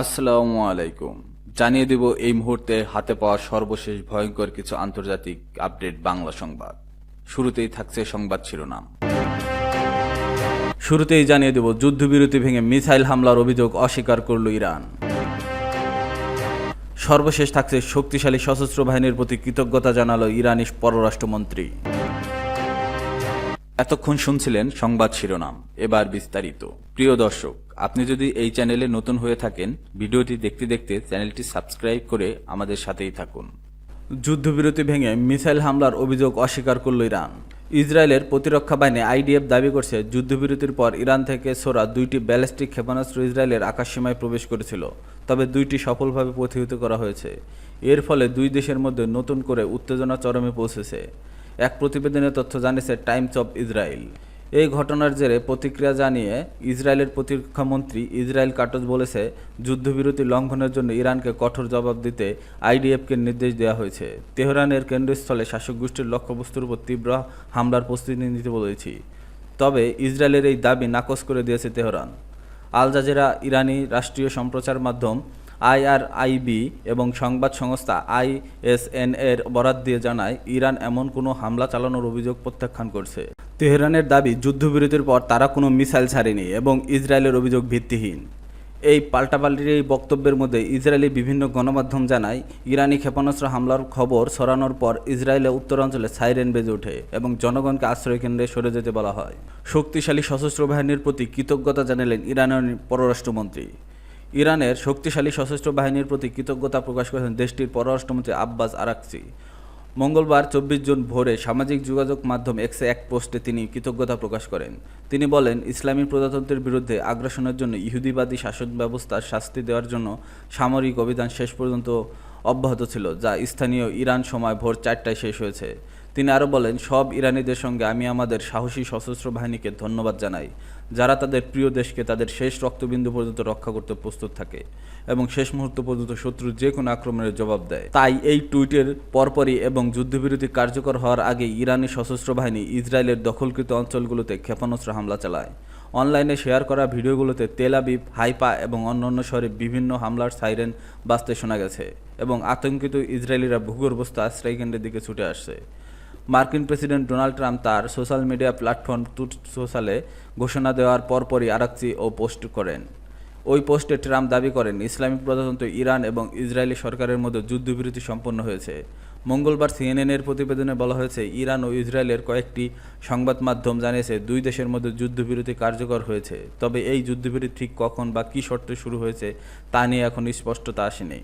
আসসালামু আলাইকুম। জানিয়ে দেব এই মুহূর্তে হাতে পাওয়া সর্বশেষ ভয়ঙ্কর কিছু আন্তর্জাতিক আপডেট বাংলা সংবাদ। শুরুতেই থাকছে সংবাদ শিরোনাম। শুরুতেই জানিয়ে দেব, যুদ্ধবিরতি ভেঙে মিসাইল হামলার অভিযোগ অস্বীকার করল ইরান। সর্বশেষ থাকছে শক্তিশালী সশস্ত্র বাহিনীর প্রতি কৃতজ্ঞতা জানালো ইরানি পররাষ্ট্রমন্ত্রী। এতক্ষণ শুনছিলেন সংবাদ শিরোনাম। এবার বিস্তারিত। প্রিয় দর্শক আপনি যদি এই চ্যানেলে নতুন হয়ে থাকেন, ভিডিওটি দেখতে দেখতে চ্যানেলটি সাবস্ক্রাইব করে আমাদের সাথেই থাকুন। যুদ্ধবিরতি ভেঙে মিসাইল হামলার অভিযোগ অস্বীকার করল ইরান। ইসরায়েলের প্রতিরক্ষা বাহিনী আইডিএফ দাবি করছে, যুদ্ধবিরতির পর ইরান থেকে সোরা দুইটি ব্যালিস্টিক ক্ষেপণাস্ত্র ইসরায়েলের আকাশসীমায় প্রবেশ করেছিল, তবে দুইটি সফলভাবে প্রতিহত করা হয়েছে। এর ফলে দুই দেশের মধ্যে নতুন করে উত্তেজনা চরমে পৌঁছেছে। এক প্রতিবেদনে তথ্য জানিয়েছে, টাইমস অব ইসরায়েল। এই ঘটনার জেরে প্রতিক্রিয়া জানিয়ে ইসরায়েলের প্রতিরক্ষামন্ত্রী ইসরায়েল কাটজ বলেছে, যুদ্ধবিরতি লঙ্ঘনের জন্য ইরানকে কঠোর জবাব দিতে আইডিএফকে নির্দেশ দেওয়া হয়েছে। তেহরানের কেন্দ্রস্থলে শাসক গোষ্ঠীর লক্ষ্যবস্তুর উপর তীব্র হামলার প্রস্তুতি নিতে বলেছি। তবে ইসরায়েলের এই দাবি নাকচ করে দিয়েছে তেহরান। আল জাজিরা ইরানি রাষ্ট্রীয় সম্প্রচার মাধ্যম আইআরআইবি এবং সংবাদ সংস্থা আইএসএন এর বরাত দিয়ে জানায়, ইরান এমন কোনো হামলা চালানোর অভিযোগ প্রত্যাখ্যান করছে। তেহরানের দাবি, যুদ্ধবিরতির পর তারা কোনো মিসাইল ছাড়েনি এবং ইসরায়েলের অভিযোগ ভিত্তিহীন। এই পাল্টাপাল্টির এই বক্তব্যের মধ্যে ইসরায়েলি বিভিন্ন গণমাধ্যম জানায়, ইরানি ক্ষেপণাস্ত্র হামলার খবর ছড়ানোর পর ইসরায়েলের উত্তরাঞ্চলে সাইরেন বেজে ওঠে এবং জনগণকে আশ্রয় কেন্দ্রে সরে যেতে বলা হয়। শক্তিশালী সশস্ত্র বাহিনীর প্রতি কৃতজ্ঞতা জানালেন ইরানের পররাষ্ট্রমন্ত্রী। ইরানের শক্তিশালী সশস্ত্র বাহিনীর প্রতি কৃতজ্ঞতা প্রকাশ করেছেন দেশটির পররাষ্ট্রমন্ত্রী আব্বাস আরাকসি মঙ্গলবার চব্বিশ জুন ভোরে সামাজিক যোগাযোগ মাধ্যম এক্সে এক পোস্টে তিনি কৃতজ্ঞতা প্রকাশ করেন। তিনি বলেন, ইসলামী প্রজাতন্ত্রের বিরুদ্ধে আগ্রাসনের জন্য ইহুদিবাদী শাসন ব্যবস্থার শাস্তি দেওয়ার জন্য সামরিক অভিধান শেষ পর্যন্ত অব্যাহত ছিল, যা স্থানীয় ইরান সময় ভোর চারটায় শেষ হয়েছে। তিনি আরও বলেন, সব ইরানিদের সঙ্গে আমি আমাদের সাহসী সশস্ত্র বাহিনীকে ধন্যবাদ জানাই, যারা তাদের প্রিয় দেশকে তাদের শেষ রক্তবিন্দু পর্যন্ত রক্ষা করতে প্রস্তুত থাকে এবং শেষ মুহূর্ত পর্যন্ত শত্রুর যে কোনো আক্রমণের জবাব দেয়। তাই এই টুইটের পরপরই এবং যুদ্ধবিরতি কার্যকর হওয়ার আগে ইরানি সশস্ত্র বাহিনী ইসরায়েলের দখলকৃত অঞ্চলগুলোতে ক্ষেপণাস্ত্র হামলা চালায়। অনলাইনে শেয়ার করা ভিডিওগুলোতে তেল আবিব, হাইপা এবং অন্যান্য শহরে বিভিন্ন হামলার সাইরেন বাজতে শোনা গেছে এবং আতঙ্কিত ইসরায়েলিরা ভূগর্ভস্থ আশ্রয়কেন্দ্রের দিকে ছুটে আসছে। মার্কিন প্রেসিডেন্ট ডোনাল্ড ট্রাম্প তার সোশ্যাল মিডিয়া প্ল্যাটফর্ম টুট সোশ্যালে ঘোষণা দেওয়ার পরপরই আরাকচি ও পোস্ট করেন। ওই পোস্টে ট্রাম্প দাবি করেন ইসলামিক প্রজাতন্ত্র ইরান এবং ইসরায়েলি সরকারের মধ্যে যুদ্ধবিরতি সম্পন্ন হয়েছে। মঙ্গলবার সিএনএনের প্রতিবেদনে বলা হয়েছে, ইরান ও ইসরায়েলের কয়েকটি সংবাদ মাধ্যম জানিয়েছে, দুই দেশের মধ্যে যুদ্ধবিরতি কার্যকর হয়েছে। তবে এই যুদ্ধবিরতি ঠিক কখন বা কী শর্তে শুরু হয়েছে তা নিয়ে এখন স্পষ্টতা আসেনি।